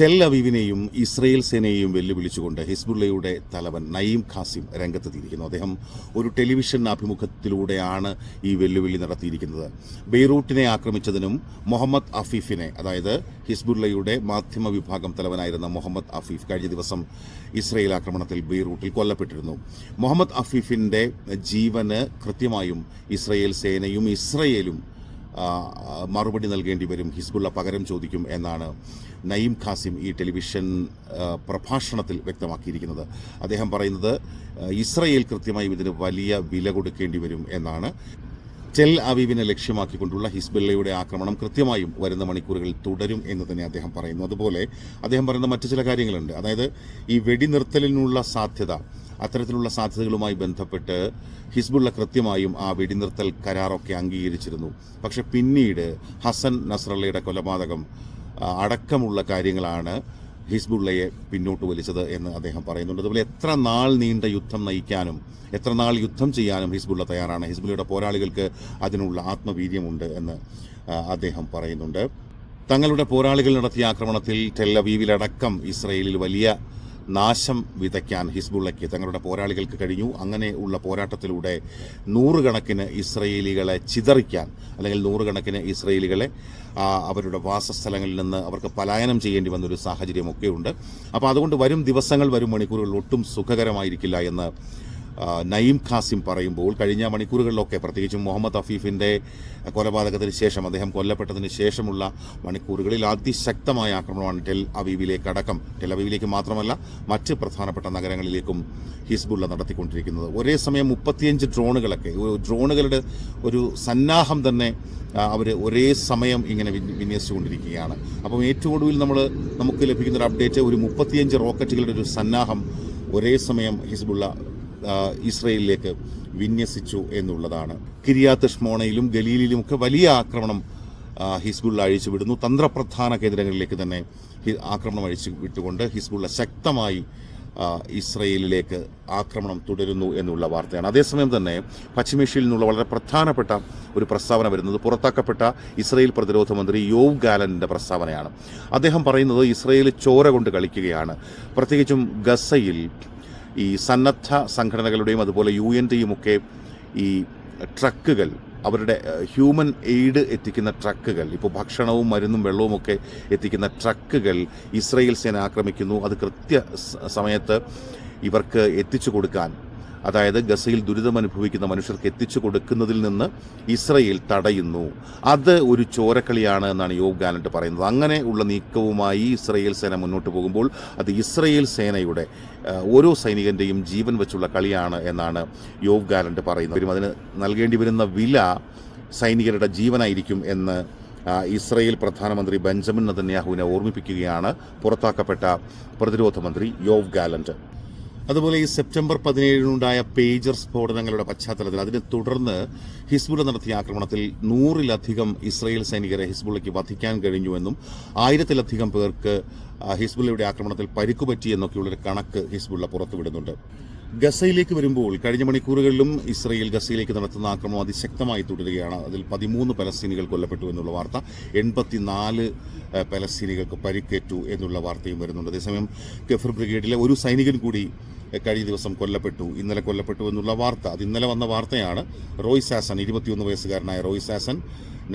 Tell അവീവിനെയും Israel സേനയെയും വെല്ലുവിളിച്ചുകൊണ്ട് ഹിസ്ബുള്ളയുടെ തലവൻ Naeem Qasem രംഗത്തെത്തിയിരിക്കുന്നു അദ്ദേഹം ഒരു ടെലിവിഷൻ അഭിമുഖത്തിലൂടെയാണ് ഈ വെല്ലുവിളി നടത്തിയിരിക്കുന്നത്. ബെയ്റൂട്ടിനെ ആക്രമിച്ചതിനും മുഹമ്മദ് അഫീഫിനെ അതായത് ഹിസ്ബുള്ളയുടെ മാധ്യമ വിഭാഗം തലവനായിരുന്ന മുഹമ്മദ് അഫീഫ് കഴിഞ്ഞ ദിവസം ഇസ്രയേൽ ആക്രമണത്തിൽ ബെയ്റൂട്ടിൽ കൊല്ലപ്പെട്ടിരുന്നു. മുഹമ്മദ് അഫീഫിന്റെ ജീവന് കൃത്യമായും ഇസ്രയേൽ സേനയും ഇസ്രയേലും മറുപടി നൽകേണ്ടി വരും ഹിസ്ബുള്ള പകരം ചോദിക്കും എന്നാണ് നയീം ഖാസിം ഈ ടെലിവിഷൻ പ്രഭാഷണത്തിൽ വ്യക്തമാക്കിയിരിക്കുന്നത്. അദ്ദേഹം പറയുന്നത് ഇസ്രയേൽ കൃത്യമായും ഇതിന് വലിയ വില കൊടുക്കേണ്ടി വരും എന്നാണ്. ടെൽ അവീവിനെ ലക്ഷ്യമാക്കിക്കൊണ്ടുള്ള ഹിസ്ബുള്ളയുടെ ആക്രമണം കൃത്യമായും വരുന്ന മണിക്കൂറുകളിൽ തുടരും എന്ന് തന്നെ അദ്ദേഹം പറയുന്നു. അതുപോലെ അദ്ദേഹം പറയുന്ന മറ്റു ചില കാര്യങ്ങളുണ്ട്. അതായത് ഈ വെടിനിർത്തലിനുള്ള സാധ്യത അത്തരത്തിലുള്ള സാധ്യതകളുമായി ബന്ധപ്പെട്ട് ഹിസ്ബുള്ള കൃത്യമായും ആ വെടിനിർത്തൽ കരാറൊക്കെ അംഗീകരിച്ചിരുന്നു. പക്ഷെ പിന്നീട് ഹസൻ നസ്രള്ളയുടെ കൊലപാതകം അടക്കമുള്ള കാര്യങ്ങളാണ് ഹിസ്ബുള്ളയെ പിന്നോട്ട് വലിച്ചത് എന്ന് അദ്ദേഹം പറയുന്നുണ്ട്. അതുപോലെ എത്ര നാൾ നീണ്ട യുദ്ധം നയിക്കാനും എത്ര നാൾ യുദ്ധം ചെയ്യാനും ഹിസ്ബുള്ള തയ്യാറാണ്. ഹിസ്ബുള്ളയുടെ പോരാളികൾക്ക് അതിനുള്ള ആത്മവീര്യമുണ്ട് എന്ന് അദ്ദേഹം പറയുന്നുണ്ട്. തങ്ങളുടെ പോരാളികൾ നടത്തിയ ആക്രമണത്തിൽ ടെല്ലവീവിലടക്കം ഇസ്രയേലിൽ വലിയ നാശം വിതയ്ക്കാൻ ഹിസ്ബുള്ളയ്ക്ക് തങ്ങളുടെ പോരാളികൾക്ക് കഴിഞ്ഞു. അങ്ങനെ ഉള്ള പോരാട്ടത്തിലൂടെ നൂറുകണക്കിന് ഇസ്രയേലികളെ ചിതറിക്കാൻ അല്ലെങ്കിൽ നൂറുകണക്കിന് ഇസ്രയേലികളെ അവരുടെ വാസസ്ഥലങ്ങളിൽ നിന്ന് അവർക്ക് പലായനം ചെയ്യേണ്ടി വന്നൊരു സാഹചര്യമൊക്കെയുണ്ട്. അപ്പോൾ അതുകൊണ്ട് വരും ദിവസങ്ങൾ വരും മണിക്കൂറുകൾ ഒട്ടും സുഖകരമായിരിക്കില്ല എന്ന് നയീം ഖാസിം പറയുമ്പോൾ കഴിഞ്ഞ മണിക്കൂറുകളിലൊക്കെ പ്രത്യേകിച്ചും മുഹമ്മദ് അഫീഫിന്റെ കൊലപാതകത്തിന് ശേഷം അദ്ദേഹം കൊല്ലപ്പെട്ടതിന് ശേഷമുള്ള മണിക്കൂറുകളിൽ അതിശക്തമായ ആക്രമണമാണ് ടെൽ അവീവിലേക്ക് അടക്കം. ടെൽ അവീവിലേക്ക് മാത്രമല്ല മറ്റ് പ്രധാനപ്പെട്ട നഗരങ്ങളിലേക്കും ഹിസ്ബുള്ള നടത്തിക്കൊണ്ടിരിക്കുന്നത്. ഒരേ സമയം മുപ്പത്തിയഞ്ച് ഡ്രോണുകളൊക്കെ ഡ്രോണുകളുടെ ഒരു സന്നാഹം തന്നെ അവർ ഒരേ സമയം ഇങ്ങനെ വിന്യ- വിന്യസിച്ചുകൊണ്ടിരിക്കുകയാണ്. അപ്പം ഏറ്റവും ഒടുവിൽ നമ്മൾ നമുക്ക് ലഭിക്കുന്ന ഒരു അപ്ഡേറ്റ് ഒരു മുപ്പത്തിയഞ്ച് റോക്കറ്റുകളുടെ ഒരു സന്നാഹം ഒരേ സമയം ഹിസ്ബുള്ള ഇസ്രയേലിലേക്ക് വിന്യസിച്ചു എന്നുള്ളതാണ്. കിരിയാത്ത് ഷ്മോണയിലും ഗലീലിലും ഒക്കെ വലിയ ആക്രമണം ഹിസ്ബുള്ള അഴിച്ചുവിടുന്നു. തന്ത്രപ്രധാന കേന്ദ്രങ്ങളിലേക്ക് തന്നെ ആക്രമണം അഴിച്ചു വിട്ടുകൊണ്ട് ഹിസ്ബുള്ള ശക്തമായി ഇസ്രയേലിലേക്ക് ആക്രമണം തുടരുന്നു എന്നുള്ള വാർത്തയാണ്. അതേസമയം തന്നെ പശ്ചിമേഷ്യയിൽ നിന്നുള്ള വളരെ പ്രധാനപ്പെട്ട ഒരു പ്രസ്താവന വരുന്നത് പുറത്താക്കപ്പെട്ട ഇസ്രയേൽ പ്രതിരോധ മന്ത്രി യോവ് ഗാലന്റെ പ്രസ്താവനയാണ്. അദ്ദേഹം പറയുന്നത് ഇസ്രയേൽ ചോര കൊണ്ട് കളിക്കുകയാണ്. പ്രത്യേകിച്ചും ഗസയിൽ ഈ സന്നദ്ധ സംഘടനകളുടെയും അതുപോലെ യു എന്റെയും ഒക്കെ ഈ ട്രക്കുകൾ അവരുടെ ഹ്യൂമൻ എയ്ഡ് എത്തിക്കുന്ന ട്രക്കുകൾ ഇപ്പോൾ ഭക്ഷണവും മരുന്നും വെള്ളവും ഒക്കെ എത്തിക്കുന്ന ട്രക്കുകൾ ഇസ്രയേൽ സേന ആക്രമിക്കുന്നു. അത് കൃത്യ സമയത്ത് ഇവർക്ക് എത്തിച്ചു കൊടുക്കാൻ അതായത് ഗസയിൽ ദുരിതം അനുഭവിക്കുന്ന മനുഷ്യർക്ക് എത്തിച്ചു കൊടുക്കുന്നതിൽ നിന്ന് ഇസ്രയേൽ തടയുന്നു. അത് ഒരു ചോരക്കളിയാണ് എന്നാണ് യോവ് ഗാലന്റ് പറയുന്നത്. അങ്ങനെ ഉള്ള നീക്കവുമായി ഇസ്രയേൽ സേന മുന്നോട്ട് പോകുമ്പോൾ അത് ഇസ്രയേൽ സേനയുടെ ഓരോ സൈനികന്റെയും ജീവൻ വെച്ചുള്ള കളിയാണ് എന്നാണ് യോവ് ഗാലന്റ് പറയുന്നത്. അതിന് നൽകേണ്ടി വരുന്ന വില സൈനികരുടെ ജീവനായിരിക്കും എന്ന് ഇസ്രയേൽ പ്രധാനമന്ത്രി ബെഞ്ചമിൻ നതന്യാഹുവിനെ ഓർമ്മിപ്പിക്കുകയാണ് പുറത്താക്കപ്പെട്ട പ്രതിരോധ മന്ത്രി യോവ് ഗാലന്റ് അതുപോലെ ഈ സെപ്റ്റംബർ പതിനേഴിനുണ്ടായ പേജർ സ്ഫോടനങ്ങളുടെ പശ്ചാത്തലത്തിൽ അതിനെ തുടർന്ന് ഹിസ്ബുള്ള നടത്തിയ ആക്രമണത്തിൽ നൂറിലധികം ഇസ്രയേൽ സൈനികരെ ഹിസ്ബുള്ളയ്ക്ക് വധിക്കാൻ കഴിഞ്ഞുവെന്നും ആയിരത്തിലധികം പേർക്ക് ഹിസ്ബുള്ളയുടെ ആക്രമണത്തിൽ പരിക്കുപറ്റി എന്നൊക്കെയുള്ളൊരു കണക്ക് ഹിസ്ബുള്ള പുറത്തുവിടുന്നുണ്ട്. ഗസയിലേക്ക് വരുമ്പോൾ കഴിഞ്ഞ മണിക്കൂറുകളിലും ഇസ്രയേൽ ഗസയിലേക്ക് നടത്തുന്ന ആക്രമണം അതിശക്തമായി തുടരുകയാണ്. അതിൽ പതിമൂന്ന് പലസ്തീനികൾ കൊല്ലപ്പെട്ടു എന്നുള്ള വാർത്ത എൺപത്തിനാല് പലസ്തീനികൾക്ക് പരിക്കേറ്റു എന്നുള്ള വാർത്തയും വരുന്നുണ്ട്. അതേസമയം ഗഫർ ബ്രിഗേഡിലെ ഒരു സൈനികൻ കൂടി കഴിഞ്ഞ ദിവസം കൊല്ലപ്പെട്ടു ഇന്നലെ കൊല്ലപ്പെട്ടു എന്നുള്ള വാർത്ത. അത് ഇന്നലെ വന്ന വാർത്തയാണ് റോയ് സാസൻ ഇരുപത്തിയൊന്ന് വയസ്സുകാരനായ റോയ് സാസൻ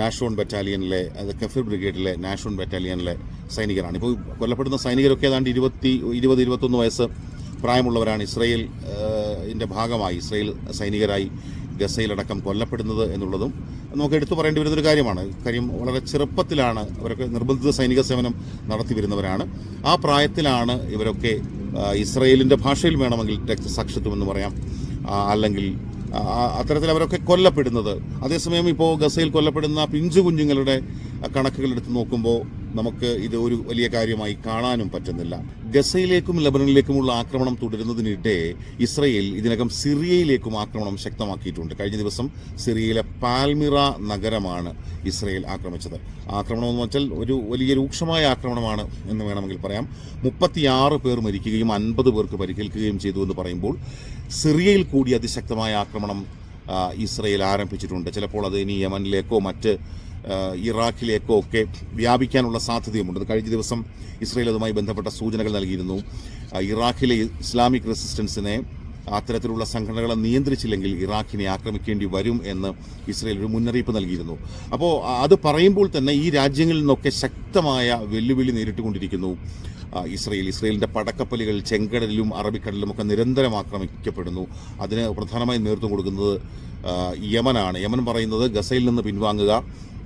നാഷോൺ ബറ്റാലിയനിലെ അത് കഫീർ ബ്രിഗേഡിലെ നാഷോൺ ബറ്റാലിയനിലെ സൈനികരാണ്. ഇപ്പോൾ കൊല്ലപ്പെടുന്ന സൈനികരൊക്കെ ഏതാണ്ട് ഇരുപത്തി ഇരുപത് ഇരുപത്തൊന്ന് വയസ്സ് പ്രായമുള്ളവരാണ് ഇസ്രയേൽ ഇതിന്റെ ഭാഗമായി ഇസ്രയേൽ സൈനികരായി ഗസയിലടക്കം കൊല്ലപ്പെടുന്നത് എന്നുള്ളതും നമുക്ക് എടുത്തു പറയേണ്ടി വരുന്നൊരു കാര്യമാണ്. കാര്യം വളരെ ചെറുപ്പത്തിലാണ് അവരൊക്കെ നിർബന്ധിത സൈനിക സേവനം നടത്തി വരുന്നവരാണ് ആ പ്രായത്തിലാണ് ഇവരൊക്കെ ഇസ്രയേലിന്റെ ഭാഷയിൽ വേണമെങ്കിൽ രക്തസാക്ഷിത്വം എന്ന് പറയാം. അല്ലെങ്കിൽ അത്തരത്തിൽ അവരൊക്കെ കൊല്ലപ്പെടുന്നത്. അതേസമയം ഇപ്പോൾ ഗസയിൽ കൊല്ലപ്പെടുന്ന പിഞ്ചു കുഞ്ഞുങ്ങളുടെ കണക്കുകൾ എടുത്ത് നോക്കുമ്പോൾ നമുക്ക് ഇത് ഒരു വലിയ കാര്യമായി കാണാനും പറ്റുന്നില്ല. ഗസയിലേക്കും ലബനനിലേക്കുമുള്ള ആക്രമണം തുടരുന്നതിനിടെ ഇസ്രയേൽ ഇതിനകം സിറിയയിലേക്കും ആക്രമണം ശക്തമാക്കിയിട്ടുണ്ട്. കഴിഞ്ഞ ദിവസം സിറിയയിലെ പാൽമിറ നഗരമാണ് ഇസ്രയേൽ ആക്രമിച്ചത്. ആക്രമണം എന്ന് വെച്ചാൽ ഒരു വലിയ രൂക്ഷമായ ആക്രമണമാണ് എന്ന് വേണമെങ്കിൽ പറയാം. മുപ്പത്തിയാറ് പേർ മരിക്കുകയും അൻപത് പേർക്ക് പരിക്കേൽക്കുകയും ചെയ്തു എന്ന് പറയുമ്പോൾ സിറിയയിൽ കൂടി അതിശക്തമായ ആക്രമണം ഇസ്രയേൽ ആരംഭിച്ചിട്ടുണ്ട്. ചിലപ്പോൾ അത് ഇനി യമനിലേക്കോ മറ്റ് ഇറാഖിലേക്കോ ഒക്കെ വ്യാപിക്കാനുള്ള സാധ്യതയുമുണ്ട്. കഴിഞ്ഞ ദിവസം ഇസ്രയേൽ അതുമായി ബന്ധപ്പെട്ട സൂചനകൾ നൽകിയിരുന്നു. ഇറാഖിലെ ഇസ്ലാമിക് റെസിസ്റ്റൻസിനെ അത്തരത്തിലുള്ള സംഘടനകളെ നിയന്ത്രിച്ചില്ലെങ്കിൽ ഇറാഖിനെ ആക്രമിക്കേണ്ടി വരും എന്ന് ഇസ്രയേൽ ഒരു മുന്നറിയിപ്പ് നൽകിയിരുന്നു. അപ്പോൾ അത് പറയുമ്പോൾ തന്നെ ഈ രാജ്യങ്ങളിൽ നിന്നൊക്കെ ശക്തമായ വെല്ലുവിളി നേരിട്ടുകൊണ്ടിരിക്കുന്നു. ഇസ്രയേൽ ഇസ്രയേലിന്റെ പടക്കപ്പലുകൾ ചെങ്കടലിലും അറബിക്കടലിലും ഒക്കെ നിരന്തരം ആക്രമിക്കപ്പെടുന്നു. അതിന് പ്രധാനമായും നേതൃത്വം കൊടുക്കുന്നത് യമനാണ്. യമൻ പറയുന്നത് ഗസയിൽ നിന്ന് പിൻവാങ്ങുക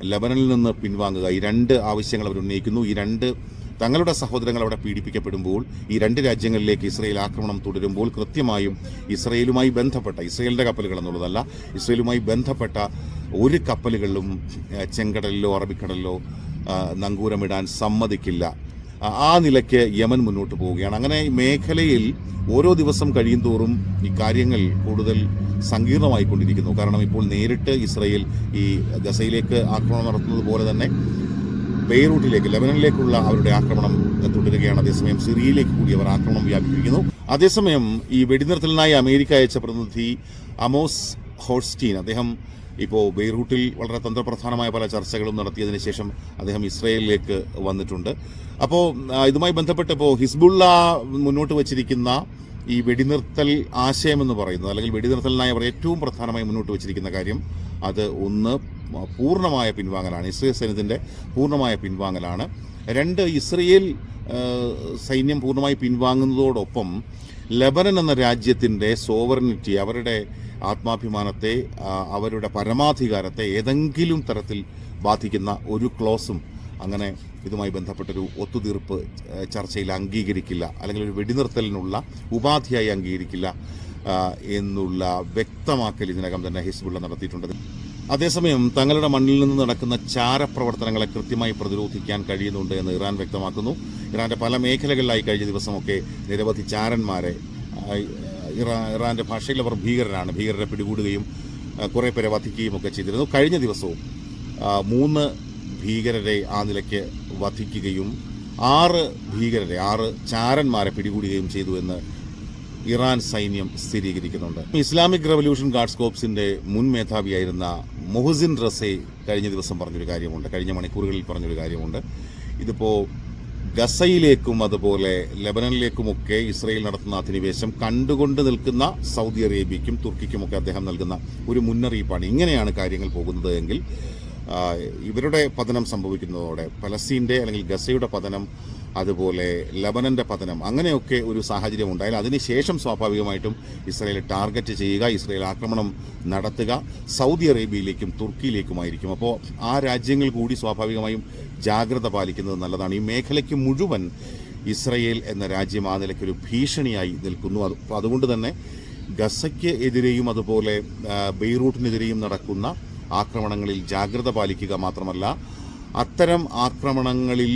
ലബനനിൽ നിന്ന് പിൻവാങ്ങുക. ഈ രണ്ട് ആവശ്യങ്ങൾ അവർ ഉന്നയിക്കുന്നു. ഈ രണ്ട് തങ്ങളുടെ സഹോദരങ്ങൾ അവിടെ പീഡിപ്പിക്കപ്പെടുമ്പോൾ ഈ രണ്ട് രാജ്യങ്ങളിലേക്ക് ഇസ്രയേൽ ആക്രമണം തുടരുമ്പോൾ കൃത്യമായും ഇസ്രയേലുമായി ബന്ധപ്പെട്ട ഇസ്രയേലിന്റെ കപ്പലുകൾ എന്നുള്ളതല്ല ഇസ്രയേലുമായി ബന്ധപ്പെട്ട ഒരു കപ്പലുകളിലും ചെങ്കടലിലോ അറബിക്കടലിലോ നങ്കൂരമിടാൻ സമ്മതിക്കില്ല. ആ- നിലയ്ക്ക് യമൻ മുന്നോട്ട് പോവുകയാണ്. അങ്ങനെ മേഖലയിൽ ഓരോ ദിവസം കഴിയും തോറും ഈ കാര്യങ്ങൾ കൂടുതൽ സങ്കീർണമായിക്കൊണ്ടിരിക്കുന്നു. കാരണം ഇപ്പോൾ നേരിട്ട് ഇസ്രയേൽ ഈ ഗസയിലേക്ക് ആക്രമണം നടത്തുന്നത് പോലെ തന്നെ ബെയ്റൂട്ടിലേക്ക് ലെബനനിലേക്കുള്ള അവരുടെ ആക്രമണം തുടരുകയാണ്. അതേസമയം സിറിയയിലേക്ക് കൂടി അവർ ആക്രമണം വ്യാപിപ്പിക്കുന്നു. അതേസമയം ഈ വെടിനിർത്തലിനായി അമേരിക്ക അയച്ച പ്രതിനിധി അമോസ് ഹോൾസ്റ്റീൻ അദ്ദേഹം ഇപ്പോൾ ബെയ്റൂട്ടിൽ വളരെ തന്ത്രപ്രധാനമായ പല ചർച്ചകളും നടത്തിയതിന് ശേഷം അദ്ദേഹം ഇസ്രയേലിലേക്ക് വന്നിട്ടുണ്ട്. അപ്പോൾ ഇതുമായി ബന്ധപ്പെട്ട് ഇപ്പോൾ ഹിസ്ബുള്ള മുന്നോട്ട് വച്ചിരിക്കുന്ന ഈ വെടിനിർത്തൽ ആശയം എന്ന് പറയുന്നത് അല്ലെങ്കിൽ വെടിനിർത്തലിനായി അവർ ഏറ്റവും പ്രധാനമായി മുന്നോട്ട് വച്ചിരിക്കുന്ന കാര്യം അത് ഒന്ന് പൂർണമായ പിൻവാങ്ങലാണ്. ഇസ്രയേൽ സൈന്യത്തിന്റെ പൂർണമായ പിൻവാങ്ങലാണ്. രണ്ട് ഇസ്രയേൽ സൈന്യം പൂർണമായി പിൻവാങ്ങുന്നതോടൊപ്പം ലബനൻ എന്ന രാജ്യത്തിന്റെ സോവറിനിറ്റി അവരുടെ ആത്മാഭിമാനത്തെ അവരുടെ പരമാധികാരത്തെ ഏതെങ്കിലും തരത്തിൽ ബാധിക്കുന്ന ഒരു ക്ലോസും അങ്ങനെ ഇതുമായി ബന്ധപ്പെട്ടൊരു ഒത്തുതീർപ്പ് ചർച്ചയിൽ അംഗീകരിക്കില്ല അല്ലെങ്കിൽ ഒരു വെടിനിർത്തലിനുള്ള ഉപാധിയായി അംഗീകരിക്കില്ല എന്നുള്ള വ്യക്തമാക്കൽ ഇതിനകം തന്നെ ഹിസ്ബുള്ള നടത്തിയിട്ടുണ്ട്. അതേസമയം തങ്ങളുടെ മണ്ണിൽ നിന്ന് നടക്കുന്ന ചാരപ്രവർത്തനങ്ങളെ കൃത്യമായി പ്രതിരോധിക്കാൻ കഴിയുന്നുണ്ട് എന്ന് ഇറാൻ വ്യക്തമാക്കുന്നു. ഇറാന്റെ പല മേഖലകളിലായി കഴിഞ്ഞ ദിവസമൊക്കെ നിരവധി ചാരന്മാരെ ഇറാ ഇറാന്റെ ഭാഷയിൽ അവർ ഭീകരരാണ്. ഭീകരരെ പിടികൂടുകയും കുറേ പേരെ വധിക്കുകയും ഒക്കെ ചെയ്തിരുന്നു. കഴിഞ്ഞ ദിവസവും മൂന്ന് ഭീകരരെ ആ നിലയ്ക്ക് വധിക്കുകയും ആറ് ഭീകരരെ ആറ് ചാരന്മാരെ പിടികൂടുകയും ചെയ്തു എന്ന് ഇറാൻ സൈന്യം സ്ഥിരീകരിക്കുന്നുണ്ട്. ഇസ്ലാമിക് റവല്യൂഷൻ ഗാർഡ്സ് കോപ്സിന്റെ മുൻ മേധാവിയായിരുന്ന മൊഹസിൻ റസെ കഴിഞ്ഞ ദിവസം പറഞ്ഞൊരു കാര്യമുണ്ട്. കഴിഞ്ഞ മണിക്കൂറുകളിൽ പറഞ്ഞൊരു കാര്യമുണ്ട്. ഇതിപ്പോൾ ഗസയിലേക്കും അതുപോലെ ലെബനനിലേക്കുമൊക്കെ ഇസ്രയേൽ നടത്തുന്ന അധിനിവേശം കണ്ടുകൊണ്ട് നിൽക്കുന്ന സൗദി അറേബ്യയ്ക്കും തുർക്കിക്കുമൊക്കെ അദ്ദേഹം നൽകുന്ന ഒരു മുന്നറിയിപ്പാണ്. ഇങ്ങനെയാണ് കാര്യങ്ങൾ പോകുന്നത് എങ്കിൽ ഇവരുടെ പതനം സംഭവിക്കുന്നതോടെ പലസ്തീന്റെ അല്ലെങ്കിൽ ഗസയുടെ പതനം അതുപോലെ ലബനന്റെ പതനം അങ്ങനെയൊക്കെ ഒരു സാഹചര്യം ഉണ്ടായാൽ അതിനുശേഷം സ്വാഭാവികമായിട്ടും ഇസ്രയേൽ ടാർഗറ്റ് ചെയ്യുക ഇസ്രയേൽ ആക്രമണം നടത്തുക. സൗദി അറേബ്യയിലേക്കും തുർക്കിയിലേക്കുമായിരിക്കും. അപ്പോൾ ആ രാജ്യങ്ങൾ കൂടി സ്വാഭാവികമായും ജാഗ്രത പാലിക്കുന്നത് നല്ലതാണ്. ഈ മേഖലയ്ക്ക് മുഴുവൻ ഇസ്രയേൽ എന്ന രാജ്യം ആ നിലയ്ക്കൊരു ഭീഷണിയായി നിൽക്കുന്നു. അത് അതുകൊണ്ട് തന്നെ ഗസയ്ക്ക് എതിരെയും അതുപോലെ ബെയ്റൂട്ടിനെതിരെയും നടക്കുന്ന ആക്രമണങ്ങളിൽ ജാഗ്രത പാലിക്കുക മാത്രമല്ല അത്തരം ആക്രമണങ്ങളിൽ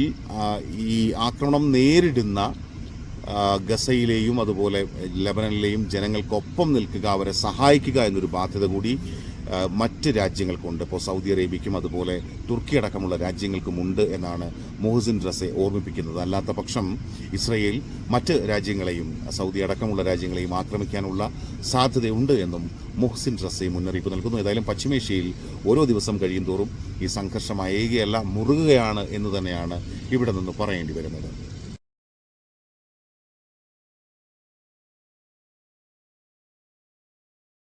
ഈ ആക്രമണം നേരിടുന്ന ഗസയിലെയും അതുപോലെ ലബനനിലെയും ജനങ്ങൾക്കൊപ്പം നിൽക്കുക അവരെ സഹായിക്കുക എന്നൊരു ബാധ്യത കൂടി മറ്റ് രാജ്യങ്ങൾക്കുണ്ട്. ഇപ്പോൾ സൗദി അറേബ്യയ്ക്കും അതുപോലെ തുർക്കി അടക്കമുള്ള രാജ്യങ്ങൾക്കുമുണ്ട് എന്നാണ് മൊഹസിൻ റസെ ഓർമ്മിപ്പിക്കുന്നത്. അല്ലാത്ത പക്ഷം ഇസ്രയേൽ മറ്റ് രാജ്യങ്ങളെയും സൗദി അടക്കമുള്ള രാജ്യങ്ങളെയും ആക്രമിക്കാനുള്ള സാധ്യതയുണ്ട് എന്നും മുഹ്സിൻ റസെ മുന്നറിയിപ്പ് നൽകുന്നു. ഏതായാലും പശ്ചിമേഷ്യയിൽ ഓരോ ദിവസം കഴിയും തോറും ഈ സംഘർഷം അയയുകയല്ല മുറുകുകയാണ് എന്ന് തന്നെയാണ് ഇവിടെ നിന്ന് പറയേണ്ടി വരുന്നത്.